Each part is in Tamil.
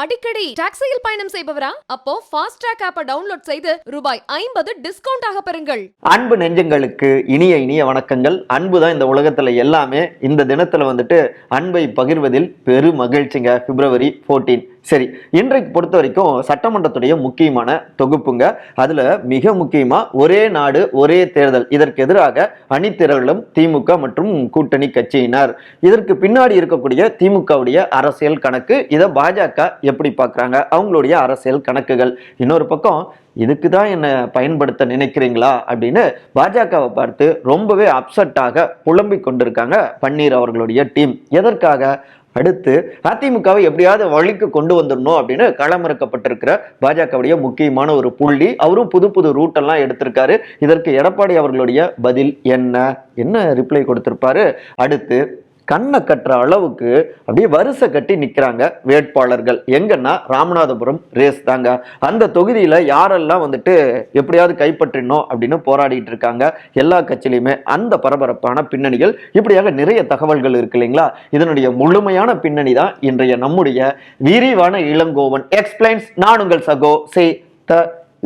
அடிக்கடி டாக்ஸியில் பயணம் செய்பவரா? அப்போ ஃபாஸ்ட் ட்ராக் ஆப்பை டவுன்லோட் செய்து ரூபாய் ஐம்பது டிஸ்கவுண்ட் ஆக பெறுங்கள். அன்பு நெஞ்சங்களுக்கு இனிய இனிய வணக்கங்கள். அன்பு தான் இந்த உலகத்துல எல்லாமே. இந்த தினத்துல வந்துட்டு அன்பை பகிர்வதில் பெரு மகிழ்ச்சிங்க. பிப்ரவரி 14 சரி இன்றைக்கு பொறுத்த வரைக்கும் சட்டமன்றத்துடைய முக்கியமான தொகுப்புங்க. அதுல மிக முக்கியமா ஒரே நாடு ஒரே தேர்தல். இதற்கு எதிராக அணித்திரளும் திமுக மற்றும் கூட்டணி கட்சியினர். இதற்கு பின்னாடி இருக்கக்கூடிய திமுகவுடைய அரசியல் கணக்கு இதை பாஜக எப்படி பார்க்குறாங்க? அவங்களுடைய அரசியல் கணக்குகள். இன்னொரு பக்கம் இதுக்கு தான் என்னை பயன்படுத்த நினைக்கிறீங்களா? அப்படின்னு பாஜகவை பார்த்து ரொம்பவே அப்செட்டாக புலம்பிக் கொண்டிருக்காங்க பன்னீர் அவர்களுடைய டீம் எதற்காக? அடுத்து அதிமுகவை எப்படியாவது வழிக்கு கொண்டு வந்துடணும் அப்படின்னு களமிறக்கப்பட்டிருக்கிற பாஜகவுடைய முக்கியமான ஒரு புள்ளி. அவரும் புது புது ரூட் எல்லாம் எடுத்திருக்காரு. இதற்கு எடப்பாடி அவர்களுடைய பதில் என்ன? என்ன ரிப்ளை கொடுத்திருப்பாரு? அடுத்து கண்ணை கட்டுற அளவுக்கு அப்படியே வரிசை கட்டி நிற்கிறாங்க வேட்பாளர்கள். எங்கன்னா ராமநாதபுரம் ரேஸ் தாங்க. அந்த தொகுதியில் யாரெல்லாம் வந்துட்டு எப்படியாவது கைப்பற்றினோம் அப்படின்னு போராடிட்டு இருக்காங்க. எல்லா கட்சியிலையுமே அந்த பரபரப்பான பின்னணிகள் இப்படியாக நிறைய தகவல்கள் இருக்கு இல்லைங்களா? இதனுடைய முழுமையான பின்னணி தான் இன்றைய நம்முடைய விரிவான இளங்கோவன். எக்ஸ்பிளைன்ஸ் நான் உங்கள் சகோ சே த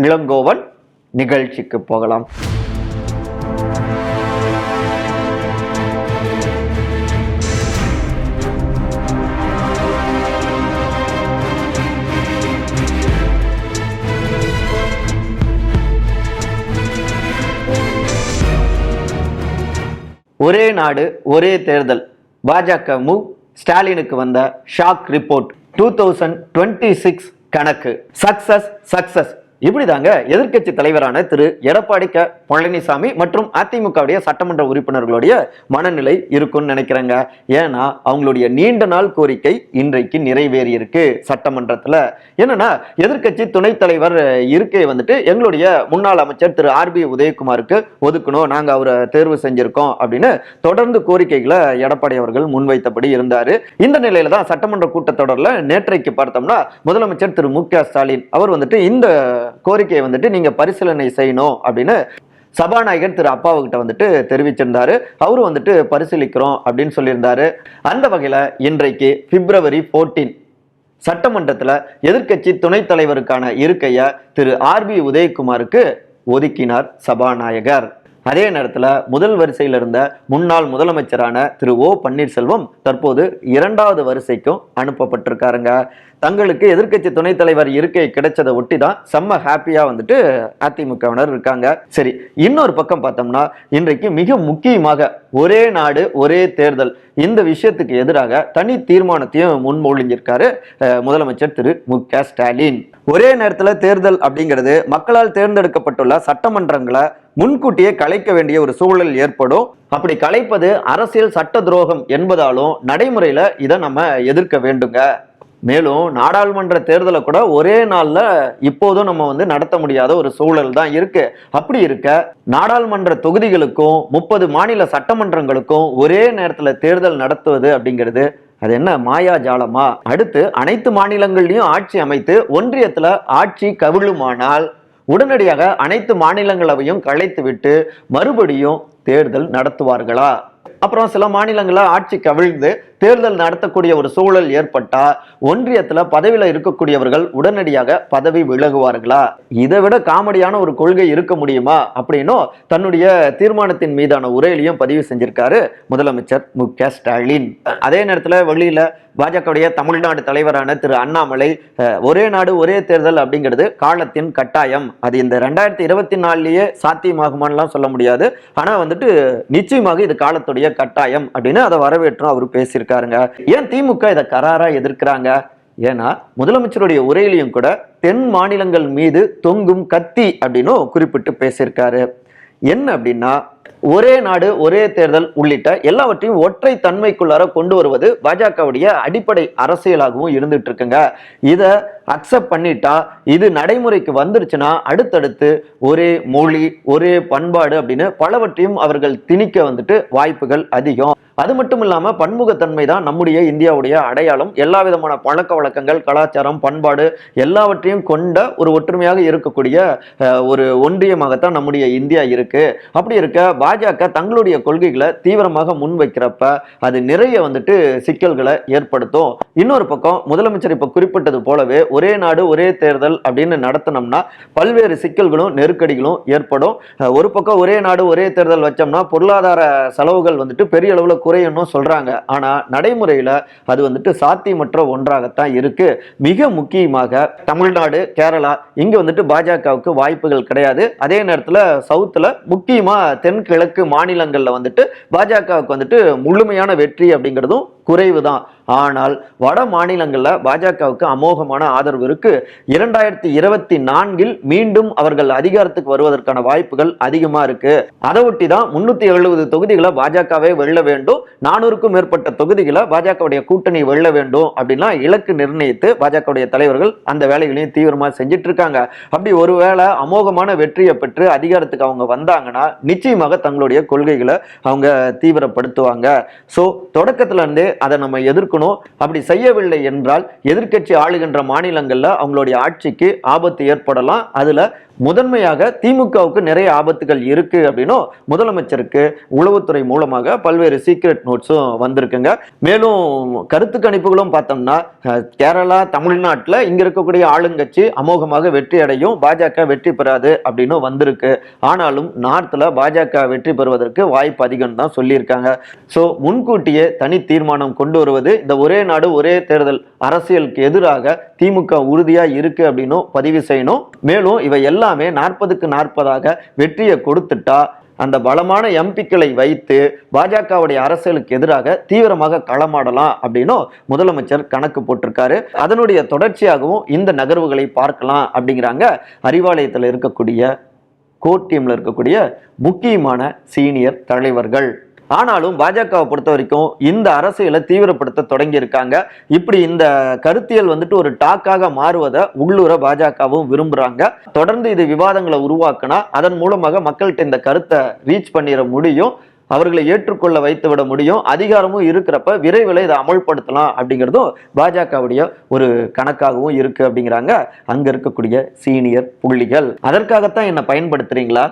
இளங்கோவன். நிகழ்ச்சிக்கு போகலாம். ஒரே நாடு ஒரே தேர்தல். பாஜக மு. ஸ்டாலினுக்கு வந்த shock report two thousand twenty six கணக்கு. சக்சஸ் சக்சஸ் இப்படிதாங்க எதிர்க்கட்சி தலைவரான திரு. எடப்பாடி க. பழனிசாமி மற்றும் அதிமுகவுடைய சட்டமன்ற உறுப்பினர்களுடைய மனநிலை இருக்கும்னு நினைக்கிறேங்க. ஏன்னா அவங்களுடைய நீண்ட நாள் கோரிக்கை இன்றைக்கு நிறைவேறி இருக்கு சட்டமன்றத்தில். என்னன்னா எதிர்க்கட்சி துணைத் தலைவர் இருக்கை வந்துட்டு எங்களுடைய முன்னாள் அமைச்சர் திரு. ஆர். பி. உதயகுமாருக்கு ஒதுக்கணும். நாங்கள் அவரை தேர்வு செஞ்சிருக்கோம் அப்படின்னு தொடர்ந்து கோரிக்கைகளை எடப்பாடி அவர்கள் முன்வைத்தபடி இருந்தார். இந்த நிலையில தான் சட்டமன்ற கூட்டத்தொடரில் நேற்றைக்கு பார்த்தோம்னா முதலமைச்சர் திரு. மு. ஸ்டாலின் அவர் வந்துட்டு இந்த கோரிக்கையை வந்துட்டு நீங்க பரிசீலனை செய்யணும் அப்படின்னு சபாநாயகர் திரு அப்பாவுக்கிட்ட வந்துட்டு தெரிவிச்சிருந்தாரு. அவரு வந்துட்டு பரிசீலிக்கிறோம் அப்படின்னு சொல்லியிருந்தாரு. அந்த வகையில் இன்றைக்கு பிப்ரவரி ஃபோர்டீன் சட்டமன்றத்தில் எதிர்க்கட்சி துணைத் தலைவருக்கான இருக்கையை திரு ஆர் பி உதயகுமாருக்கு ஒதுக்கினார் சபாநாயகர். அதே நேரத்தில் முதல் வரிசையில் இருந்த முன்னாள் முதலமைச்சரான திரு ஓ பன்னீர்செல்வம் தற்போது இரண்டாவது வரிசைக்கும் அனுப்பப்பட்டிருக்காருங்க. தங்களுக்கு எதிர்க்கட்சி துணைத் தலைவர் இருக்கை கிடைச்சதை ஒட்டி தான் செம்ம ஹாப்பியாக வந்துட்டு அதிமுகவினர் இருக்காங்க. சரி இன்னொரு பக்கம் பார்த்தோம்னா இன்றைக்கு மிக முக்கியமாக ஒரே நாடு ஒரே தேர்தல். இந்த விஷயத்துக்கு எதிராக தனி தீர்மானத்தையும் முன்மொழிஞ்சிருக்காரு முதலமைச்சர் திரு மு க ஸ்டாலின். ஒரே நேரத்தில் தேர்தல் அப்படிங்கிறது மக்களால் தேர்ந்தெடுக்கப்பட்டுள்ள சட்டமன்றங்களை முன்கூட்டியே கலைக்க வேண்டிய ஒரு சூழல் ஏற்படும். அப்படி கலைப்பது அரசியல் சட்ட துரோகம் என்பதாலும் நடைமுறையில இதை நம்ம எதிர்க்க வேண்டுங்க. மேலும் நாடாளுமன்ற தேர்தலை கூட ஒரே நாளில் இப்போதும் நம்ம வந்து நடத்த முடியாத ஒரு சூழல் தான் இருக்கு. அப்படி இருக்க நாடாளுமன்ற தொகுதிகளுக்கும் முப்பது மாநில சட்டமன்றங்களுக்கும் ஒரே நேரத்தில் தேர்தல் நடத்துவது அப்படிங்கிறது அது என்ன? மாயாஜாலமா அடுத்து அனைத்து மாநிலங்கள்லையும் ஆட்சி அமைத்து ஒன்றியத்துல ஆட்சி கவிழுமானால் உடனடியாக அனைத்து மாநிலங்களவையும் கலைத்துவிட்டு மறுபடியும் தேர்தல் நடத்துவார்களா? அப்புறம் சில மாநிலங்கள ஆட்சி கவிழ்ந்து தேர்தல் நடத்தக்கூடிய ஒரு சூழல் ஏற்பட்டா ஒன்றியத்துல பதவியில இருக்கக்கூடியவர்கள் உடனடியாக பதவி விலகுவார்களா? இதை விட காமெடியான ஒரு கொள்கை இருக்க முடியுமா? அப்படின்னும் தன்னுடைய தீர்மானத்தின் மீதான உரையிலையும் பதிவு செஞ்சிருக்காரு முதலமைச்சர் மு க ஸ்டாலின். அதே நேரத்துல வெளியில பாஜகவுடைய தமிழ்நாடு தலைவரான திரு அண்ணாமலை ஒரே நாடு ஒரே தேர்தல் அப்படிங்கிறது காலத்தின் கட்டாயம். அது இந்த ரெண்டாயிரத்தி இருபத்தி நாலுலயே சாத்தியமாகுமான்லாம் சொல்ல முடியாது. ஆனா வந்துட்டு நிச்சயமாக இது காலத்துடைய கட்டாயம் அப்படின்னு அதை வரவேற்றும் அவர் இருக்காருங்க ஏன் திமுக இதை கராரா எதிர்க்கிறாங்க? ஏன்னா முதலமைச்சருடைய உரையிலையும் கூட தென் மாநிலங்கள் மீது தொங்கும் கத்தி அப்படின்னு குறிப்பிட்டு பேசியிருக்காரு. என்ன அப்படின்னா ஒரே நாடு ஒரே தேர்தல் உள்ளிட்ட எல்லாவற்றையும் ஒற்றை தன்மைக்குள்ளார கொண்டு வருவது பாஜகவுடைய அடிப்படை அரசியலாகவும் இருந்துட்டு இருக்குங்க. இத அக்செப்ட் பண்ணிட்டா இது நடைமுறைக்கு வந்துருச்சுன்னா அடுத்தடுத்து ஒரே மொழி ஒரே பண்பாடு அப்படின்னு பலவற்றையும் அவர்கள் திணிக்க வந்துட்டு வாய்ப்புகள் அதிகம். அது மட்டும் இல்லாமல் பன்முகத்தன்மை தான் நம்முடைய இந்தியாவுடைய அடையாளம். எல்லா விதமான பழக்க வழக்கங்கள் கலாச்சாரம் பண்பாடு எல்லாவற்றையும் கொண்ட ஒரு ஒற்றுமையாக இருக்கக்கூடிய ஒரு ஒன்றியமாகத்தான் நம்முடைய இந்தியா இருக்கு. அப்படி இருக்க பாஜக தங்களுடைய கொள்கைகளை தீவிரமாக முன்வைக்கிறப்ப அது நிறைய வந்துட்டு சிக்கல்களை ஏற்படுத்தும். இன்னொரு பக்கம் முதலமைச்சர் இப்போ குறிப்பிட்டது போலவே ஒரே நாடு ஒரே தேர்தல் அப்படின்னு நடத்தினோம்னா பல்வேறு சிக்கல்களும் நெருக்கடிகளும் ஏற்படும். ஒரு பக்கம் ஒரே நாடு ஒரே தேர்தல் வச்சோம்னா பொருளாதார செலவுகள் வந்துட்டு பெரிய அளவில் குறையணும்னு சொல்கிறாங்க ஆனால் நடைமுறையில் அது வந்துட்டு சாத்தியமற்ற ஒன்றாகத்தான் இருக்கு. மிக முக்கியமாக தமிழ்நாடு கேரளா இங்கே வந்துட்டு பாஜகவுக்கு வாய்ப்புகள் கிடையாது. அதே நேரத்தில் சவுத்தில் முக்கியமாக தென்கிழக்கு மாநிலங்களில் வந்துட்டு பாஜகவுக்கு வந்துட்டு முழுமையான வெற்றி அப்படிங்கிறதும் குறைவு தான் ஆனால் வட மாநிலங்களில் பாஜகவுக்கு அமோகமான ஆதரவு இருக்கு. இரண்டாயிரத்தி இருபத்தி நான்கில் மீண்டும் அவர்கள் அதிகாரத்துக்கு வருவதற்கான வாய்ப்புகள் அதிகமா இருக்கு. அதை ஒட்டி தான் முன்னூத்தி எழுபது தொகுதிகளை பாஜகவே வெல்ல வேண்டும். நானூறுக்கும் மேற்பட்ட தொகுதிகளை பாஜகவுடைய கூட்டணி வெல்ல வேண்டும் அப்படின்னா இலக்கு நிர்ணயித்து பாஜகவுடைய தலைவர்கள் அந்த வேலைகளையும் தீவிரமா செஞ்சுட்டு இருக்காங்க. அப்படி ஒருவேளை அமோகமான வெற்றியை பெற்று அதிகாரத்துக்கு அவங்க வந்தாங்கன்னா நிச்சயமாக தங்களுடைய கொள்கைகளை அவங்க தீவிரப்படுத்துவாங்க. ஸோ தொடக்கத்துல இருந்தே அதை நம்ம எதிர்க்கணும் அப்படி செய்யவில்லை என்றால் எதிர்க்கட்சி ஆளுகின்ற மாநிலங்களில் அவங்களுடைய ஆட்சிக்கு ஆபத்து ஏற்படலாம். அதுல முதன்மையாக திமுகவுக்கு நிறைய ஆபத்துகள் இருக்கு அப்படின்னும் முதலமைச்சருக்கு உளவுத்துறை மூலமாக பல்வேறு சீக்ரெட் நோட்ஸும் வந்திருக்குங்க. மேலும் கருத்து கணிப்புகளும் பார்த்தோம்னா கேரளா தமிழ்நாட்டில் இங்க இருக்கக்கூடிய ஆளுங்கட்சி அமோகமாக வெற்றி அடையும். பாஜக வெற்றி பெறாது அப்படின்னு வந்திருக்கு. ஆனாலும் நார்த்தில் பாஜக வெற்றி பெறுவதற்கு வாய்ப்பு அதிகம் தான் சொல்லியிருக்காங்க. ஸோ முன்கூட்டியே தனி தீர்மானம் கொண்டு வருவது இந்த ஒரே நாடு ஒரே தேர்தல் அரசியலுக்கு எதிராக திமுக உறுதியாக இருக்கு அப்படின்னும் பதிவு செய்யணும். மேலும் இவை எல்லாமே நாற்பதுக்கு நாற்பதாக வெற்றியை கொடுத்துட்டா அந்த பலமான எம்பிக்களை வைத்து பாஜகவுடைய அரசியலுக்கு எதிராக தீவிரமாக களமாடலாம் அப்படின்னும் முதலமைச்சர் கணக்கு போட்டிருக்காரு. அதனுடைய தொடர்ச்சியாகவும் இந்த நகர்வுகளை பார்க்கலாம் அப்படிங்கிறாங்க அறிவாலயத்தில் இருக்கக்கூடிய கோர் டீம்ல இருக்கக்கூடிய முக்கியமான சீனியர் தலைவர்கள். ஆனாலும் பாஜகவை பொறுத்த வரைக்கும் இந்த அரசியலை தீவிரப்படுத்த தொடங்கி இருக்காங்க இப்படி இந்த கருத்தியல் வந்துட்டு ஒரு டாக்காக மாறுவதை உள்ளூர பாஜகவும் விரும்புறாங்க. தொடர்ந்து இது விவாதங்களை உருவாக்கினா அதன் மூலமாக மக்கள்கிட்ட இந்த கருத்தை ரீச் பண்ணிட முடியும். அவர்களை ஏற்றுக்கொள்ள வைத்து விட முடியும். அதிகாரமும் இருக்கிறப்ப விரைவில் இதை அமல்படுத்தலாம் அப்படிங்கிறதும் பாஜகவுடைய ஒரு கணக்காகவும் இருக்கு அப்படிங்கிறாங்க. அங்க இருக்கக்கூடிய சீனியர் புள்ளிகள். அதற்காகத்தான் என்னை பயன்படுத்துறீங்களா?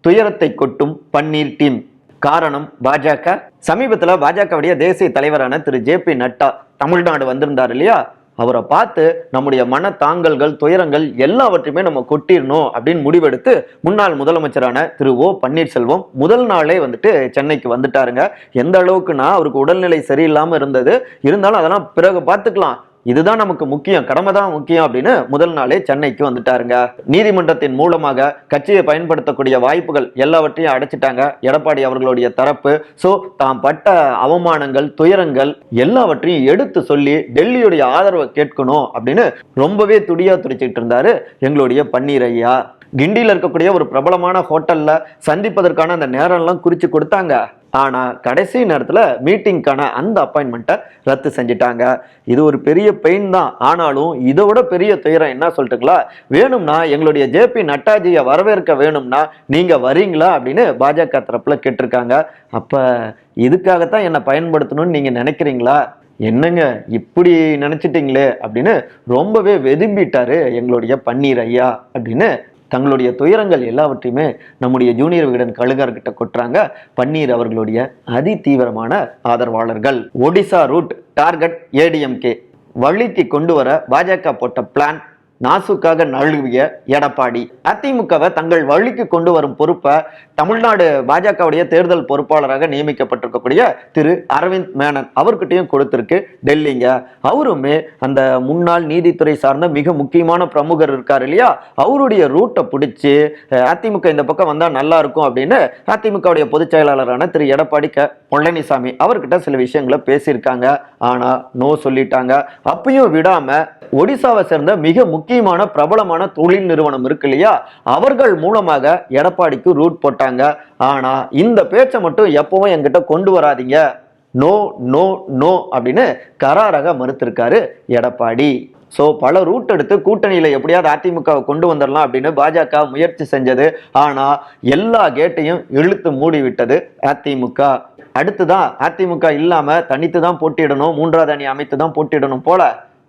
துயரத்தை கொட்டும் பன்னீர் டீம். காரணம் பாஜக. சமீபத்தில் பாஜகவுடைய தேசிய தலைவரான திரு. ஜே. பி. நட்டா தமிழ்நாடு வந்திருந்தார் இல்லையா? அவரை பார்த்து நம்முடைய மன தாங்கல்கள் துயரங்கள் எல்லாவற்றையுமே நம்ம கொட்டிடணும் அப்படின்னு முடிவெடுத்து முன்னாள் முதலமைச்சரான திரு. ஓ. பன்னீர்செல்வம் முதல் நாளே வந்துட்டு சென்னைக்கு வந்துட்டாருங்க. எந்த அளவுக்குன்னா அவருக்கு உடல்நிலை சரியில்லாமல் இருந்தது. இருந்தாலும் அதெல்லாம் பிறகு பார்த்துக்கலாம். இதுதான் நமக்கு முக்கியம் கடமை தான் முக்கியம் அப்படின்னு முதல் நாளே சென்னைக்கு வந்துட்டாருங்க. நீதிமன்றத்தின் மூலமாக கட்சியை பயன்படுத்தக்கூடிய வாய்ப்புகள் எல்லாவற்றையும் அடைச்சிட்டாங்க. எடப்பாடி அவர்களுடைய தரப்பு. ஸோ தாம் பட்ட அவமானங்கள் துயரங்கள் எல்லாவற்றையும் எடுத்து சொல்லி டெல்லியுடைய ஆதரவை கேட்கணும் அப்படின்னு ரொம்பவே துடியா துடிச்சிட்டு இருந்தாரு எங்களுடைய பன்னீர் ஐயா. கிண்டியில் இருக்கக்கூடிய ஒரு பிரபலமான ஹோட்டலில் சந்திப்பதற்கான அந்த நேரம்லாம் குறித்து கொடுத்தாங்க. ஆனால் கடைசி நேரத்தில் மீட்டிங்க்கான அந்த அப்பாயின்மெண்ட்டை ரத்து செஞ்சிட்டாங்க. இது ஒரு பெரிய பெயின் தான். ஆனாலும் இதை விட பெரிய துயரம் என்ன சொல்லிட்டுங்களா வேணும்னா எங்களுடைய ஜேபி நட்டாஜியை வரவேற்க வேணும்னா நீங்கள் வரீங்களா அப்படின்னு பாஜக தரப்பில் கேட்டிருக்காங்க. அப்போ இதுக்காகத்தான் என்னை பயன்படுத்தணும்னு நீங்கள் நினைக்கிறீங்களா? என்னங்க இப்படி நினச்சிட்டிங்களே அப்படின்னு ரொம்பவே வெதும்பிட்டாரு எங்களுடைய பன்னீர் ஐயா அப்படின்னு தங்களுடைய துயரங்கள் எல்லாவற்றையுமே நம்முடைய ஜூனியர் விகடன் கழுகார்கிட்ட கொட்டுறாங்க. பன்னீர் அவர்களுடைய அதி தீவிரமான ஆதரவாளர்கள். ஒடிசா ரூட் டார்கெட் ஏடிஎம்கே வழிக்கு கொண்டு வர பாஜக போட்ட பிளான் நாசுக்காக நழுவிய எடப்பாடி. அதிமுகவை தங்கள் வழிக்கு கொண்டு வரும் பொறுப்பை தமிழ்நாடு பாஜகவுடைய தேர்தல் பொறுப்பாளராக நியமிக்கப்பட்டிருக்கக்கூடிய திரு அரவிந்த் மேனன் அவர்கிட்டையும் கொடுத்திருக்கு டெல்லிங்க. அவருமே அந்த முன்னாள் நீதித்துறை சார்ந்த மிக முக்கியமான பிரமுகர் இருக்கார் இல்லையா? அவருடைய ரூட்டை பிடிச்சி அதிமுக இந்த பக்கம் வந்தா நல்லா இருக்கும் அப்படின்னு அதிமுகவுடைய பொதுச் செயலாளரான திரு எடப்பாடி க. பழனிசாமி அவர்கிட்ட சில விஷயங்களை பேசியிருக்காங்க. ஆனா நோ சொல்லிட்டாங்க. அப்பயும் விடாம ஒடிசாவை சேர்ந்த மிக முக்கிய முக்கியமான பிரபலமான தொழில் நிறுவனம் இருக்கு இல்லையா? அவர்கள் மூலமாக எடப்பாடிக்கு ரூட் போட்டாங்க. ஆனா இந்த பேச்சை மட்டும் எப்பவும் என்கிட்ட கொண்டு வராதீங்க. நோ நோ நோ அப்படின்னு கராராக மறுத்திருக்காரு எடப்பாடி. ஸோ பல ரூட் எடுத்து கூட்டணியில் எப்படியாவது அதிமுகவை கொண்டு வந்துடலாம் அப்படின்னு பாஜக முயற்சி செஞ்சது. ஆனால் எல்லா கேட்டையும் இழுத்து மூடிவிட்டது அதிமுக. அடுத்துதான் அதிமுக இல்லாமல் தனித்து தான் போட்டியிடணும் மூன்றாவது அணி அமைத்து தான் போட்டியிடணும் போல.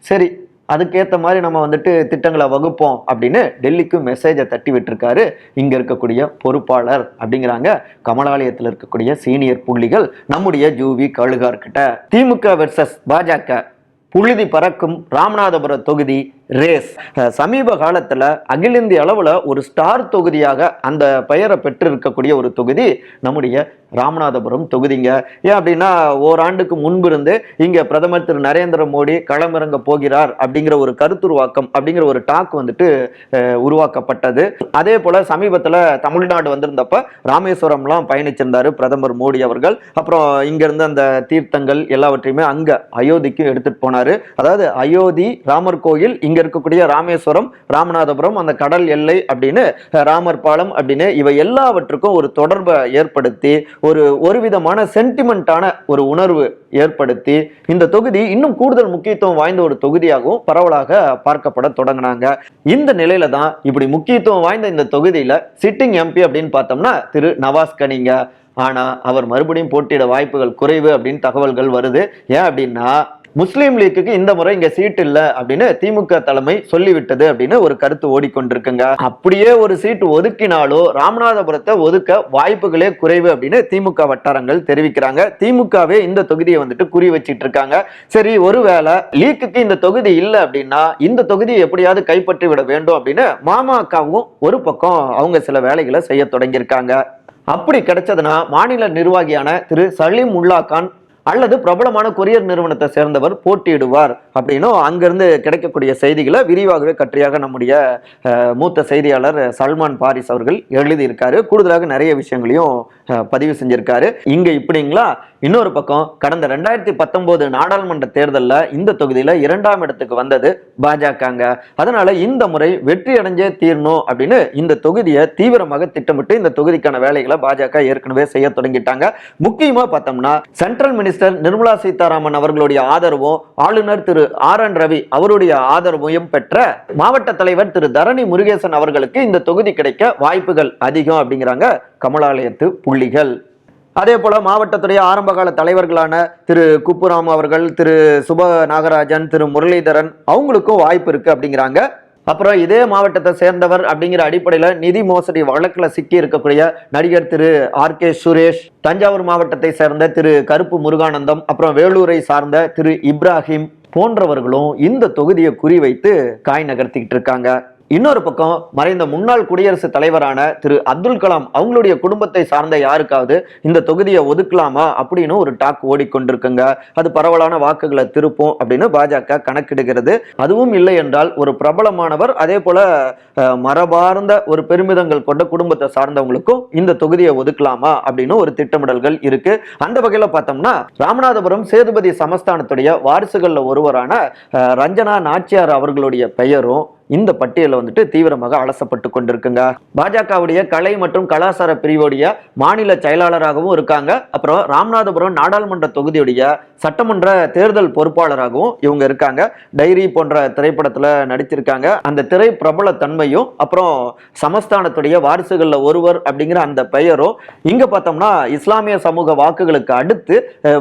சரி அதுக்கேற்ற மாதிரி நம்ம வந்துட்டு திட்டங்களை வகுப்போம் அப்படின்னு டெல்லிக்கு மெசேஜை தட்டி விட்டுருக்காரு இங்கே இருக்கக்கூடிய பொறுப்பாளர் அப்படிங்கிறாங்க. கமலாலயத்தில் இருக்கக்கூடிய சீனியர் புள்ளிகள் நம்முடைய ஜூவி கழுகார்கிட்ட. திமுக வெர்சஸ் பாஜக. புழுதி பறக்கும் ராமநாதபுரம் தொகுதி ரேஸ். சமீப காலத்துல அகில இந்திய அளவுல ஒரு ஸ்டார் தொகுதியாக அந்த பெயரை பெற்றிருக்கக்கூடிய ஒரு தொகுதி நம்முடைய ராமநாதபுரம் தொகுதிங்க. ஏன் அப்படின்னா ஓராண்டுக்கு முன்பு இருந்து இங்க பிரதமர் திரு நரேந்திர மோடி களமிறங்க போகிறார் அப்படிங்கிற ஒரு கருத்துருவாக்கம் அப்படிங்கிற ஒரு டாக் வந்துட்டு உருவாக்கப்பட்டது. அதே போல சமீபத்துல தமிழ்நாடு வந்திருந்தப்ப ராமேஸ்வரம்லாம் பயணிச்சிருந்தாரு பிரதமர் மோடி அவர்கள். அப்புறம் இங்கேருந்து அந்த தீர்த்தங்கள் எல்லாவற்றையுமே அங்க அயோத்திக்கும் எடுத்துட்டு போனாரு. அதாவது அயோத்தி ராமர் கோயில் இங்கே இருக்கக்கூடிய ராமேஸ்வரம் ராமநாதபுரம் அந்த கடல் எல்லை அப்படின்னு ராமர் பாலம் அப்படின்னு இவை எல்லாவற்றுக்கும் ஒரு தொடர்பை ஏற்படுத்தி ஒரு ஒரு விதமான சென்டிமெண்டான ஒரு உணர்வு ஏற்படுத்தி இந்த தொகுதி இன்னும் கூடுதல் முக்கியத்துவம் வாய்ந்த ஒரு தொகுதியாகவும் பரவலாக பார்க்கப்பட தொடங்கினாங்க. இந்த நிலையில தான் இப்படி முக்கியத்துவம் வாய்ந்த இந்த தொகுதியில சிட்டிங் எம்பி அப்படின்னு பார்த்தோம்னா திரு நவாஸ் கனிங்க ஆனா அவர் மறுபடியும் போட்டியிட வாய்ப்புகள் குறைவு அப்படின்னு தகவல்கள் வருது. ஏன் அப்படின்னா முஸ்லீம் லீக்குக்கு இந்த முறை இங்க சீட் இல்ல அப்படின்னு திமுக தலைமை சொல்லிவிட்டது அப்படின்னு ஒரு கருத்து ஓடிக்கொண்டிருக்குங்க. அப்படியே ஒரு சீட் ஒதுக்கினாலோ ராமநாதபுரத்தை ஒதுக்க வாய்ப்புகளே குறைவு அப்படின்னு திமுக வட்டாரங்கள் தெரிவிக்கிறாங்க. திமுகவே இந்த தொகுதியை வந்துட்டு குறி வச்சிட்டு இருக்காங்க சரி ஒருவேளை லீக்குக்கு இந்த தொகுதி இல்லை அப்படின்னா இந்த தொகுதியை எப்படியாவது கைப்பற்றி விட வேண்டும் அப்படின்னு மாமாக்காவும் ஒரு பக்கம் அவங்க சில வேலைகளை செய்ய தொடங்கியிருக்காங்க. அப்படி கிடைச்சதுன்னா மாநில நிர்வாகியான திரு சலீம் உல்லா கான் அல்லது பிரபலமான கொரியர் நிறுவனத்தை சேர்ந்தவர் போட்டியிடுவார் அப்படின்னும் அங்கிருந்து கிடைக்கக்கூடிய செய்திகளை விரிவாகவே கற்றியாக நம்முடைய அஹ், மூத்த செய்தியாளர் சல்மான் பாரிஸ் அவர்கள் எழுதியிருக்காரு. கூடுதலாக நிறைய விஷயங்களையும் பதிவு செஞ்சிருக்காரு. இங்க இப்படிங்களா? இன்னொரு பக்கம் கடந்த ரெண்டாயிரத்தி பத்தொன்பது நாடாளுமன்ற தேர்தலில் இந்த தொகுதியில் இரண்டாம் இடத்துக்கு வந்தது பாஜகங்க. அதனால இந்த முறை வெற்றி அடைஞ்சே தீரணும் அப்படின்னு இந்த தொகுதியை தீவிரமாக திட்டமிட்டு இந்த தொகுதிக்கான வேலைகளை பாஜக ஏற்கனவே செய்ய தொடங்கிட்டாங்க. முக்கியமாக பார்த்தோம்னா சென்ட்ரல் மினிஸ்டர் நிர்மலா சீதாராமன் அவர்களுடைய ஆதரவும் ஆளுநர் திரு ஆர் என் ரவி அவருடைய ஆதரவையும் பெற்ற மாவட்ட தலைவர் திரு தரணி முருகேசன் அவர்களுக்கு இந்த தொகுதி கிடைக்க வாய்ப்புகள் அதிகம் அப்படிங்கிறாங்க கமலாலயத்து புள்ளிகள். அதே போல மாவட்டத்துடைய ஆரம்பகால தலைவர்களான திரு குப்புராம் அவர்கள் திரு சுப நாகராஜன் திரு முரளிதரன் அவங்களுக்கும் வாய்ப்பு இருக்கு அப்படிங்கிறாங்க. அப்புறம் இதே மாவட்டத்தை சேர்ந்தவர் அப்படிங்கிற அடிப்படையில் நிதி மோசடி வழக்கில் சிக்கி இருக்கக்கூடிய நடிகர் திரு ஆர் கே சுரேஷ் தஞ்சாவூர் மாவட்டத்தை சேர்ந்த திரு கருப்பு முருகானந்தம் அப்புறம் வேலூரை சார்ந்த திரு இப்ராஹிம் போன்றவர்களும் இந்த தொகுதியை குறிவைத்து காய் நகர்த்திக்கிட்டு இருக்காங்க. இன்னொரு பக்கம் மறைந்த முன்னாள் குடியரசுத் தலைவரான திரு அப்துல் கலாம் அவங்களுடைய குடும்பத்தை சார்ந்த யாருக்காவது இந்த தொகுதியை ஒதுக்கலாமா அப்படின்னு ஒரு டாக் ஓடிக்கொண்டிருக்குங்க. அது பரவலான வாக்குகளை திருப்போம் அப்படின்னு பாஜக கணக்கிடுகிறது. அதுவும் இல்லை என்றால் ஒரு பிரபலமானவர் அதே போல மரபார்ந்த ஒரு பெருமிதங்கள் கொண்ட குடும்பத்தை சார்ந்தவங்களுக்கும் இந்த தொகுதியை ஒதுக்கலாமா அப்படின்னு ஒரு திட்டமிடல்கள் இருக்கு. அந்த வகையில பார்த்தோம்னா ராமநாதபுரம் சேதுபதி சமஸ்தானத்துடைய வாரிசுகள்ல ஒருவரான ரஞ்சனா நாச்சியார் அவர்களுடைய பெயரும் இந்த பட்டியலில் வந்துட்டு தீவிரமாக அலசப்பட்டு கொண்டிருக்குங்க. பாஜகவுடைய கலை மற்றும் கலாச்சார பிரிவுடைய மாநில செயலாளராகவும் இருக்காங்க. அப்புறம் ராமநாதபுரம் நாடாளுமன்ற தொகுதியுடைய சட்டமன்ற தேர்தல் பொறுப்பாளராகவும் இவங்க இருக்காங்க. டைரி போன்ற திரைப்படத்தில் நடிச்சிருக்காங்க. அந்த திரை பிரபல தன்மையும் அப்புறம் சமஸ்தானத்துடைய வாரிசுகளில் ஒருவர் அப்படிங்கிற அந்த பெயரும் இங்கே பார்த்தோம்னா இஸ்லாமிய சமூக வாக்குகளுக்கு அடுத்து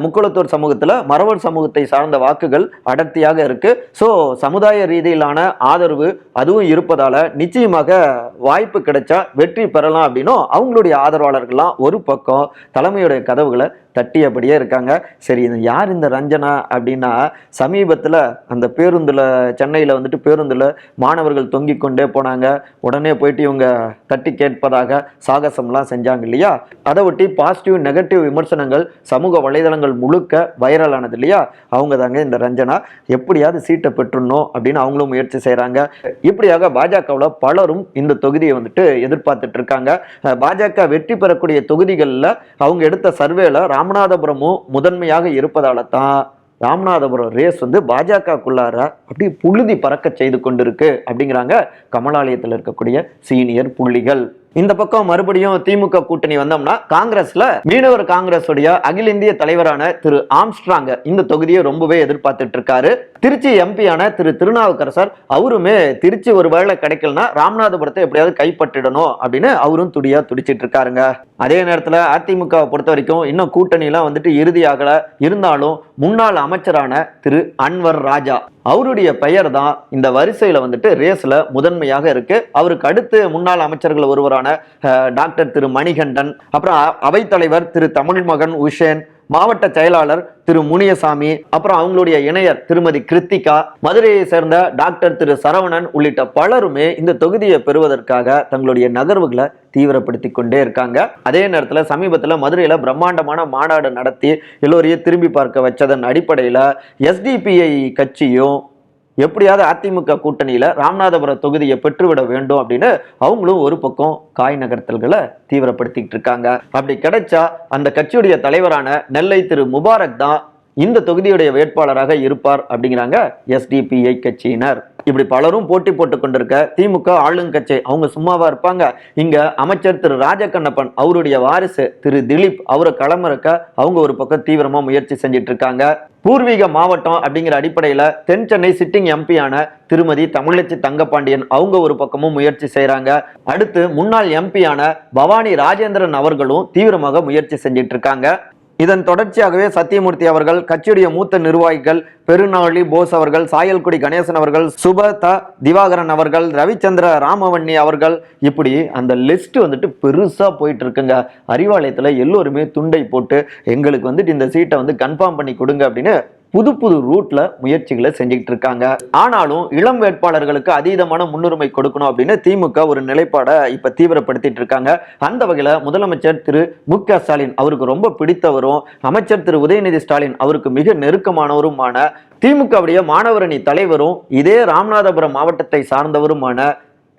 முக்குளத்தூர் சமூகத்தில் மரவர் சமூகத்தை சார்ந்த வாக்குகள் அடர்த்தியாக இருக்கு. ஸோ சமுதாய ரீதியிலான ஆதரவு அதுவும் இருப்பதால நிச்சயமாக வாய்ப்பு கிடைச்சா வெற்றி பெறலாம் அப்படின்னும் அவங்களுடைய ஆதரவாளர்கள்லாம் ஒரு பக்கம் தலைமையுடைய கதவுகளை தட்டியபடியே இருக்காங்க. சரி இது யார் இந்த ரஞ்சனா அப்படின்னா சமீபத்தில் அந்த பேருந்தில் சென்னையில் வந்துட்டு பேருந்தில் மாணவர்கள் தொங்கிக் கொண்டே போனாங்க. உடனே போயிட்டு இவங்க தட்டி கேட்பதாக சாகசம்லாம் செஞ்சாங்க இல்லையா? அதை ஒட்டி பாசிட்டிவ் நெகட்டிவ் விமர்சனங்கள் சமூக வலைதளங்கள் முழுக்க வைரல் ஆனது இல்லையா? அவங்க தாங்க இந்த ரஞ்சனா. எப்படியாவது சீட்டை பெற்றுணும் அப்படின்னு அவங்களும் முயற்சி செய்கிறாங்க இப்படியாக பாஜகவில் பலரும் இந்த தொகுதியை வந்துட்டு எதிர்பார்த்துட்டு இருக்காங்க. பாஜக வெற்றி பெறக்கூடிய தொகுதிகளில் அவங்க எடுத்த சர்வேல ராமநாதபுரமும் முதன்மையாக இருப்பதால தான் ராமநாதபுரம் ரேஸ் வந்து பாஜகக்குள்ளார அப்படி புழுதி பறக்க செய்து கொண்டிருக்கு அப்படிங்கிறாங்க கமலாலயத்தில் இருக்கக்கூடிய சீனியர் புள்ளிகள். இந்த பக்கம் மறுபடியும் திமுக கூட்டணி வந்தோம்னா காங்கிரஸ்ல மீனவர் காங்கிரஸுடைய அகில இந்திய தலைவரான திரு ஆம்ஸ்ட்ராங்க இந்த தொகுதியை ரொம்பவே எதிர்பார்த்துட்டு இருக்காரு. திருச்சி எம்பியான திரு திருநாவுக்கரசர் அவருமே திருச்சி ஒரு வேலை கிடைக்கலனா ராமநாதபுரத்தை எப்படியாவது கைப்பற்றிடணும் அப்படின்னு அவரும் துடியா துடிச்சிட்டு இருக்காருங்க. அதே நேரத்தில் அதிமுகவை பொறுத்த வரைக்கும் இன்னும் கூட்டணிலாம் வந்துட்டு இறுதியாகல. இருந்தாலும் முன்னாள் அமைச்சரான திரு அன்வர் ராஜா அவருடைய பெயர் தான் இந்த வரிசையில் வந்துட்டு ரேஸில் முதன்மையாக இருக்கு. அவருக்கு அடுத்து முன்னாள் அமைச்சர்கள் ஒருவரான டாக்டர் திரு மணிகண்டன் அப்புறம் அ- அவைத்தலைவர் திரு தமிழ்மகன் உஷேன் மாவட்ட செயலாளர் திரு முனியசாமி அப்புறம் அவங்களுடைய இணையர் திருமதி கிருத்திகா மதுரையை சேர்ந்த டாக்டர் திரு சரவணன் உள்ளிட்ட பலருமே இந்த தொகுதியை பெறுவதற்காக தங்களுடைய நகர்வுகளை தீவிரப்படுத்தி கொண்டே இருக்காங்க. அதே நேரத்தில் சமீபத்தில் மதுரையில் பிரம்மாண்டமான மாநாடு நடத்தி எல்லோரையும் திரும்பி பார்க்க வச்சதன் அடிப்படையில் எஸ்டிபிஐ கட்சியும் எப்படியாவது அதிமுக கூட்டணியில ராமநாதபுரம் தொகுதியை பெற்றுவிட வேண்டும் அப்படின்னு அவங்களும் ஒரு பக்கம் காய் நகர்த்தல்களை தீவிரப்படுத்திக்கிட்டு இருக்காங்க. அப்படி கிடைச்சா அந்த கட்சியுடைய தலைவரான நெல்லை திரு முபாரக் தான் இந்த தொகுதியுடைய வேட்பாளராக இருப்பார் அப்படிங்கிறாங்க எஸ்டிபிஐ கட்சியினர். இப்படி பலரும் போட்டி போட்டு கொண்டிருக்க திமுக ஆளுங்கட்சி அவங்க சும்மாவா இருப்பாங்க. இங்க அமைச்சர் திரு ராஜகண்ணப்பன் அவருடைய வாரிசு திரு திலீப் அவரை களமிறக்க அவங்க ஒரு பக்கம் தீவிரமா முயற்சி செஞ்சிட்டு இருக்காங்க. பூர்வீக மாவட்டம் அப்படிங்கிற அடிப்படையில் தென் சென்னை சிட்டிங் எம்பியான திருமதி தமிழச்சி தங்கப்பாண்டியன் அவங்க ஒரு பக்கமும் முயற்சி செய்கிறாங்க அடுத்து முன்னாள் எம்பியான பவானி ராஜேந்திரன் அவர்களும் தீவிரமாக முயற்சி செஞ்சிட்டு இருக்காங்க. இதன் தொடர்ச்சியாகவே சத்தியமூர்த்தி அவர்கள் கட்சியுடைய மூத்த நிர்வாகிகள் பெருநாளி போஸ் அவர்கள் சாயல்குடி கணேசன் அவர்கள் சுபதா திவாகரன் அவர்கள் ரவிச்சந்திர ராமவன்னி அவர்கள். இப்படி அந்த லிஸ்ட் வந்துட்டு பெருசாக போயிட்டு இருக்குங்க அறிவாலயத்தில் எல்லோருமே துண்டை போட்டு எங்களுக்கு வந்துட்டு இந்த சீட்டை வந்து கன்ஃபார்ம் பண்ணி கொடுங்க அப்படின்னு புது புது ரூட்ல முயற்சிகளை செஞ்சுக்கிட்டு இருக்காங்க. ஆனாலும் இளம் வேட்பாளர்களுக்கு அதீதமான முன்னுரிமை கொடுக்கணும் அப்படின்னு திமுக ஒரு நிலைப்பாடை இப்ப தீவிரப்படுத்திட்டு இருக்காங்க. அந்த வகையில முதலமைச்சர் திரு மு க ஸ்டாலின் அவருக்கு ரொம்ப பிடித்தவரும் அமைச்சர் திரு உதயநிதி ஸ்டாலின் அவருக்கு மிக நெருக்கமானவருமான திமுகவுடைய மாணவரணி தலைவரும் இதே ராமநாதபுரம் மாவட்டத்தை சார்ந்தவருமான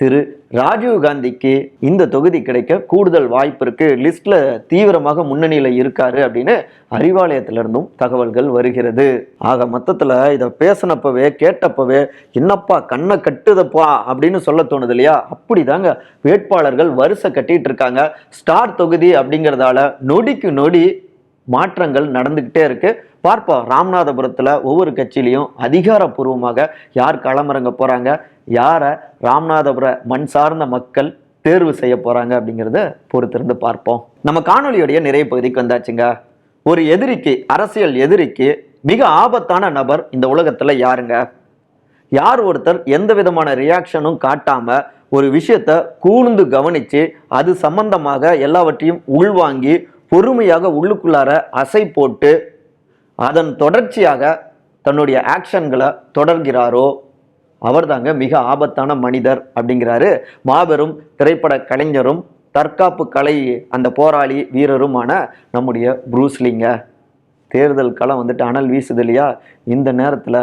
திரு ராஜீவ் காந்திக்கு இந்த தொகுதி கிடைக்க கூடுதல் வாய்ப்பு இருக்கு. லிஸ்ட்ல தீவிரமாக முன்னணியில இருக்காரு அப்படின்னு அறிவாலயத்திலிருந்தும் தகவல்கள் வருகிறது. ஆக மொத்தத்துல இதை பேசினப்பவே கேட்டப்பவே என்னப்பா கண்ணை கட்டுதப்பா அப்படின்னு சொல்ல தோணுது இல்லையா? அப்படிதாங்க வேட்பாளர்கள் வரிசை கட்டிட்டு இருக்காங்க. ஸ்டார் தொகுதி அப்படிங்கிறதால நொடிக்கு நொடி மாற்றங்கள் நடந்துக்கிட்டே இருக்கு. பார்ப்போம் ராமநாதபுரத்தில் ஒவ்வொரு கட்சியிலையும் அதிகாரப்பூர்வமாக யார் களமிறங்க போகிறாங்க யாரை ராமநாதபுர மண் சார்ந்த மக்கள் தேர்வு செய்ய போகிறாங்க அப்படிங்கிறத பொறுத்திருந்து பார்ப்போம். நம்ம காணொளியுடைய நிறைய பகுதிக்கு வந்தாச்சுங்க. ஒரு எதிரிக்கு அரசியல் எதிரிக்கு மிக ஆபத்தான நபர் இந்த உலகத்தில் யாருங்க? யார் ஒருத்தர் எந்த விதமான ரியாக்ஷனும் காட்டாமல் ஒரு விஷயத்த கூர்ந்து கவனித்து அது சம்பந்தமாக எல்லாவற்றையும் உள்வாங்கி பொறுமையாக உள்ளுக்குள்ளார அசை போட்டு அதன் தொடர்ச்சியாக தன்னுடைய ஆக்ஷன்களை தொடர்கிறாரோ அவர்தாங்க மிக ஆபத்தான மனிதர் அப்படிங்கிறாரு. மாபெரும் திரைப்பட கலைஞரும் தற்காப்பு கலை அந்த போராளி வீரருமான நம்முடைய ப்ரூஸ்லிங்க தேர்தல் களம் வந்துட்டு அனல் வீசுது இல்லையா? இந்த நேரத்தில்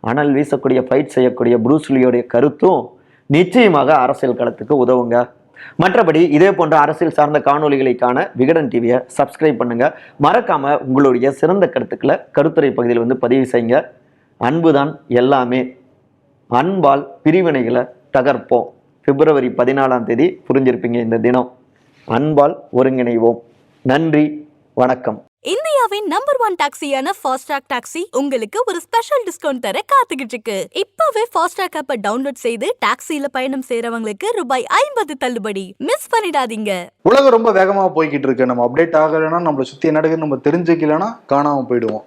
அனல் வீசக்கூடிய ஃபைட் செய்யக்கூடிய ப்ரூஸ்லியோடைய கருத்தும் நிச்சயமாக அரசியல் களத்துக்கு உதவுங்க. மற்றபடி இதே போன்ற அரசியல் சார்ந்த காணொளிகளை விகடன் டிவியை சப்ஸ்கிரைப் பண்ணுங்க. மறக்காம உங்களுடைய சிறந்த கருத்துக்களை கருத்துரை பகுதியில் வந்து பதிவு செய்யுங்க. அன்புதான் எல்லாமே. அன்பால் பிரிவினைகளை தகர்ப்போம். பிப்ரவரி பதினாலாம் தேதி புரிஞ்சிருப்பீங்க இந்த தினம். அன்பால் ஒருங்கிணைவோம். நன்றி வணக்கம். இந்தியாவின் நம்பர் ஒன் டாக்ஸியான ஃபாஸ்ட்ராக் டாக்ஸி உங்களுக்கு ஒரு ஸ்பெஷல் டிஸ்கவுண்ட் தர காத்துக்கிட்டு இருக்கு இப்பவே ஃபாஸ்ட்ராக் ஆப்பை டவுன்லோட் செய்து டாக்ஸில பயணம் செய்றவங்களுக்கு ரூபாய் ஐம்பது தள்ளுபடி. மிஸ் பண்ணிடாதீங்க. உலகம் ரொம்ப வேகமாக போய்கிட்டு இருக்கு. நம்ம அப்டேட் ஆகலைன்னா நம்மளை சுற்றி என்ன நம்ம தெரிஞ்சுக்கலைன்னா காணாமல் போயிடுவோம்.